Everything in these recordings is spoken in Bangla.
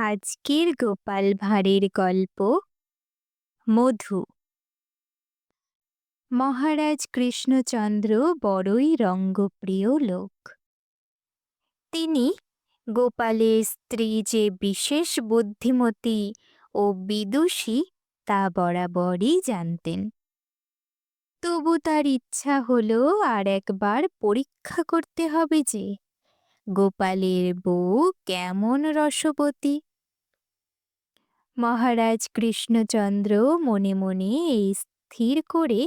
আজকের গোপাল ভাঁড়ের গল্প মধু। মহারাজ কৃষ্ণচন্দ্র বড়ই রঙ্গপ্রিয় লোক। তিনি গোপালের স্ত্রী যে বিশেষ বুদ্ধিমতী ও বিদুষী তা বরাবরই জানতেন। তবু তার ইচ্ছা হলো আর একবার পরীক্ষা করতে হবে যে গোপালের বউ কেমন রসবতী। মহারাজ কৃষ্ণচন্দ্র মনে মনে এই স্থির করে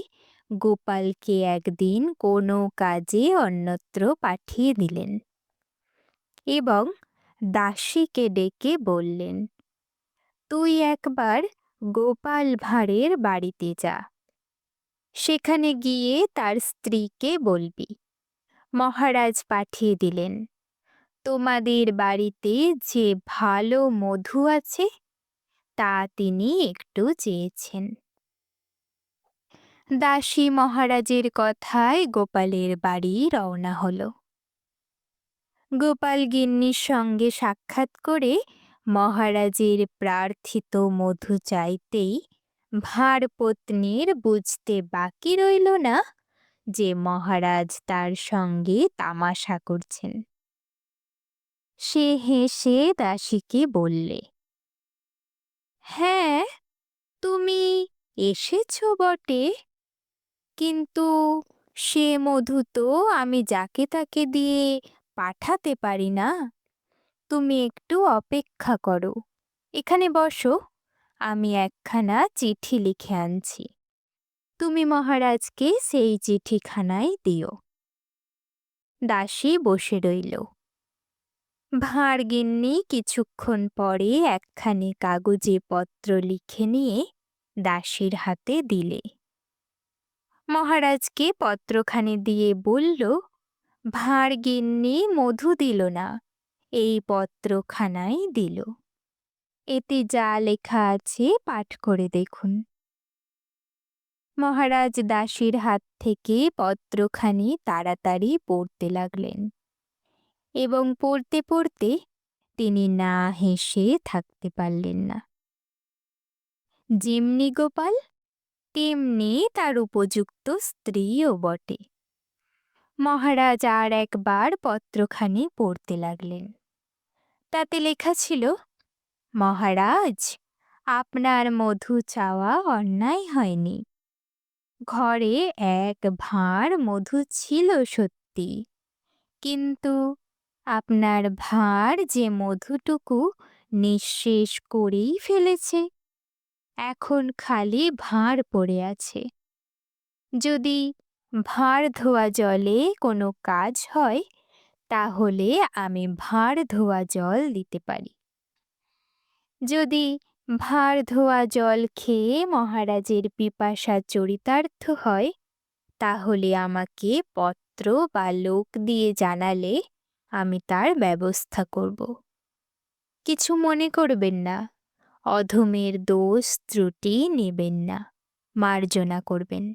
গোপালকে একদিন কোনো কাজে অন্যত্র পাঠিয়ে দিলেন এবং দাসীকে ডেকে বললেন, তুই একবার গোপাল ভাঁড়ের বাড়িতে যা। সেখানে গিয়ে তার স্ত্রীকে বলবি। মহারাজ পাঠিয়ে দিলেন, তোমাদের বাড়িতে যে ভালো মধু আছে তা তিনি একটু চেয়েছেন। দাসী মহারাজের কথায় গোপালের বাড়ি রওনা হল। গোপাল গিন্নির সঙ্গে সাক্ষাৎ করে মহারাজের প্রার্থিত মধু চাইতেই ভাঁড় পত্নীর বুঝতে বাকি রইল না যে মহারাজ তার সঙ্গে তামাশা করছেন। সে হেসে দাসীকে বললে হ্যাঁ তুমি এসেছ বটে। কিন্তু সে মধু তো আমি যাকে তাকে দিয়ে পাঠাতে পারি না। তুমি একটু অপেক্ষা করো। এখানে বসো, আমি একখানা চিঠি লিখে আনছি। তুমি মহারাজকে সেই চিঠিখানায় দিও। দাসী বসে রইল। ভাঁড় গিন্নি কিছুক্ষণ পরে একখানি কাগজে পত্র লিখে নিয়ে দাসীর হাতে দিলে। মহারাজকে পত্রখানি দিয়ে বলল ভাঁড় গিন্নি মধু দিল না, এই পত্রখানাই দিল। এতে যা লেখা আছে পাঠ করে দেখুন। মহারাজ দাসীর হাত থেকে পত্রখানি তাড়াতাড়ি পড়তে লাগলেন। এবং পড়তে পড়তে তিনি না হেসে থাকতে পারলেন না। যেমনি গোপাল, তেমনি তার উপযুক্ত স্ত্রীও বটে। মহারাজ আর একবার পত্রখানি পড়তে লাগলেন। তাতে লেখা ছিল, মহারাজ, আপনার মধু চাওয়া অন্যায় হয়নি। ঘরে এক ভাঁড় মধু ছিল সত্যি, কিন্তু আপনার ভাঁড় যে মধুটুকু নিঃশেষ করেই ফেলেছে। এখন খালি ভাঁড় পড়ে আছে। যদি ভাঁড় ধোয়া জলে কোনো কাজ হয়, তাহলে আমি ভাঁড় ধোয়া জল দিতে পারি। যদি ভাঁড় ধোয়া জল খেয়ে মহারাজের পিপাসা চরিতার্থ হয়, তাহলে আমাকে পত্র বা লোক দিয়ে জানালে আমি তার ব্যবস্থা করব। কিছু মনে করবেন না। অধমের দোষ ত্রুটি নেবেন না। মার্জনা করবেন।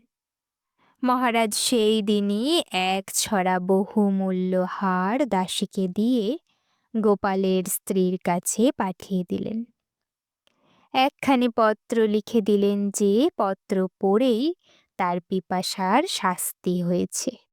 মহারাজ সেই দিনই এক ছড়া বহুমূল্য হার দাসীকে দিয়ে গোপালের স্ত্রীর কাছে পাঠিয়ে দিলেন। একখানি পত্র লিখে দিলেন যে, পত্র পড়েই তার পিপাসার শাস্তি হয়েছে।